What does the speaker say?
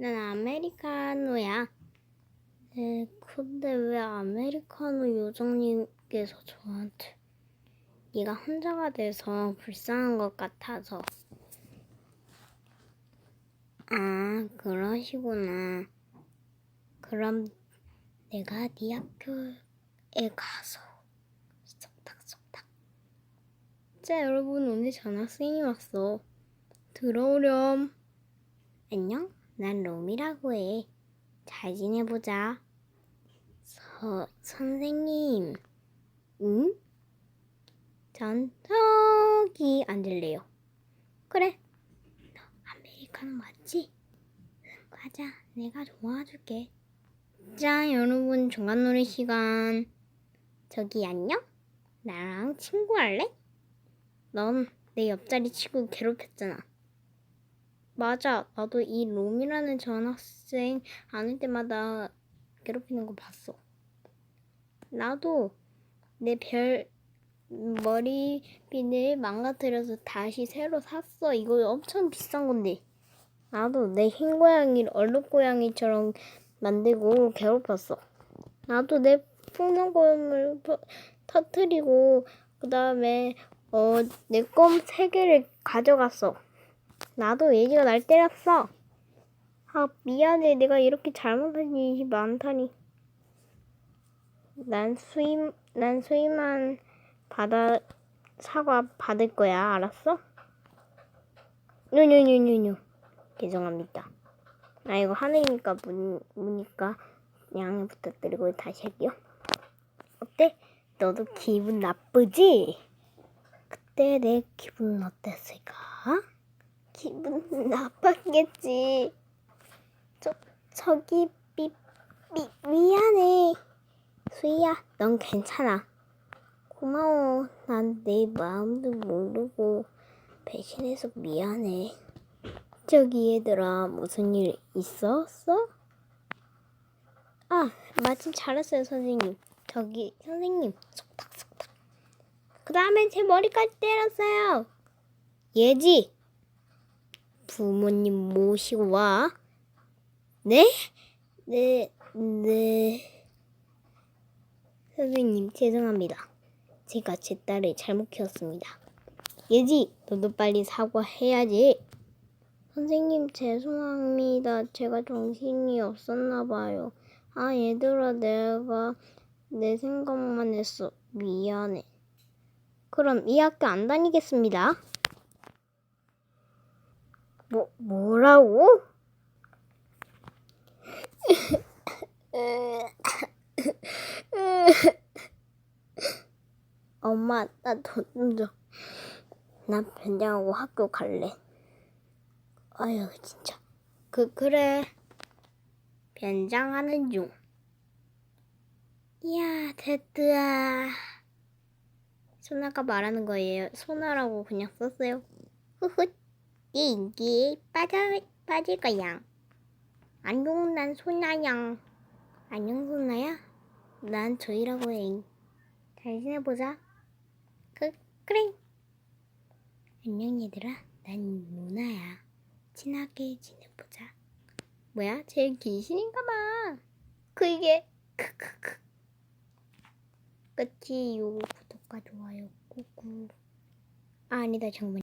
난 아메리카노야. 네, 근데 왜 아메리카노 요정님께서 저한테 네가 혼자가 돼서 불쌍한 것 같아서. 아, 그러시구나. 그럼 내가 네 학교에 가서 속닥속닥. 자, 여러분 오늘 전학생이 왔어. 들어오렴. 안녕, 난 롬이라고 해. 잘 지내보자. 서, 선생님. 응? 전 저기 앉을래요. 그래. 너 아메리카노 맞지? 응, 가자. 내가 도와줄게. 자, 여러분 중간 놀이 시간. 저기 안녕? 나랑 친구할래? 넌 내 옆자리 치고 괴롭혔잖아. 맞아. 나도 이 롬이라는 전학생 아닐 때마다 괴롭히는 거 봤어. 나도 내 별 머리핀을 망가뜨려서 다시 새로 샀어. 이거 엄청 비싼 건데. 나도 내 흰 고양이를 얼룩 고양이처럼 만들고 괴롭혔어. 나도 내 풍선껌을 터- 터트리고 그 다음에 어, 내 껌 세 개를 가져갔어. 나도 예지가 날 때렸어. 아, 미안해. 내가 이렇게 잘못한 일이 많다니. 난 수임, 난 수임한 받아, 사과 받을 거야. 알았어? 뉴뉴뉴뉴뉴. 죄송합니다. 아, 이거 하늘이니까 문, 무니까 양해 부탁드리고 다시 할게요. 어때? 너도 기분 나쁘지? 그때 내 기분은 어땠을까? 기분 나빴겠지. 저, 저기, 미, 미, 미안해. 수희야, 넌 괜찮아. 고마워. 난 내 마음도 모르고 배신해서 미안해. 저기 얘들아, 무슨 일 있었어? 아, 마침 잘했어요, 선생님. 저기, 선생님, 속닥속닥. 그 다음에 제 머리까지 때렸어요. 예지, 부모님 모시고 와. 네? 네, 네. 선생님, 죄송합니다. 제가 제 딸을 잘못 키웠습니다. 예지, 너도 빨리 사과해야지. 선생님, 죄송합니다. 제가 정신이 없었나 봐요. 아, 얘들아, 내가 내 생각만 했어. 미안해. 그럼 이 학교 안 다니겠습니다. 뭐, 뭐라고? 엄마, 나돈좀 줘. 나 변장하고 학교 갈래. 아유, 진짜. 그, 그래. 변장하는 중. 이야, 데드야. 소나가 말하는 거예요. 소나라고 그냥 썼어요. 후훗. 네 인기에 빠져, 빠질 거야. 안녕, 난 소나양. 안녕, 소나야. 난 조이라고 해. 잘 지내보자. 그, 그래. 안녕, 얘들아. 난 누나야. 친하게 지내보자. 뭐야? 제 귀신인가 봐. 그 이게 크크크. 끝이요. 구독과 좋아요 꾹꾹. 아, 아니다, 정말.